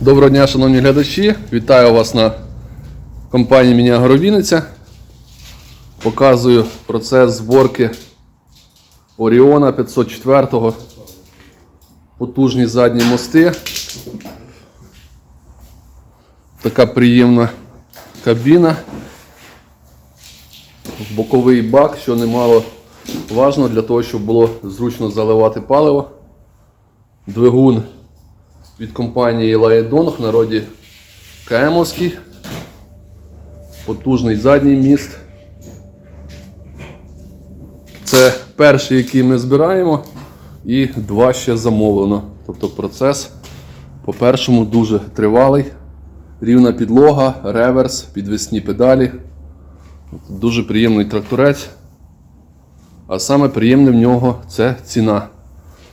Доброго дня, шановні глядачі. Вітаю вас на компанії Міні-Агровіниця. Показую процес зборки Оріона 504 -го. Потужні задні мости. Така приємна кабіна. Боковий бак, що немало важно для того, щоб було зручно заливати паливо. Двигун від компанії Лаєдонг в народі КМовський. Потужний задній міст. Це перший, який ми збираємо, і два ще замовлено. Тобто процес по першому дуже тривалий. Рівна підлога, реверс, підвісні педалі. Дуже приємний тракторець. А саме приємне в нього це ціна.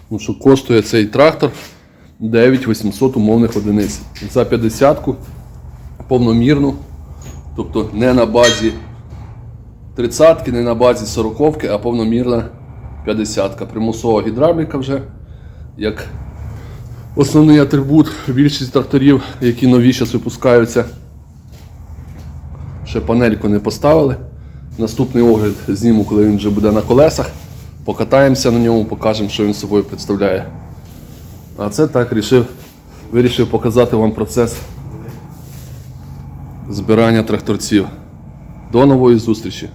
Тому що коштує цей трактор 9800 умовних одиниць. За 50-ку повномірну. Тобто не на базі 30-ки, не на базі 40-ки, а повномірна 50-ка. Примусова гідравліка вже. Як основний атрибут більшість тракторів, які нові зараз випускаються. Ще панельку не поставили. Наступний огляд зніму, коли він вже буде на колесах. Покатаємося на ньому, покажемо, що він собою представляє. А це так рішив, вирішив показати вам процес збирання тракторців. До нової зустрічі!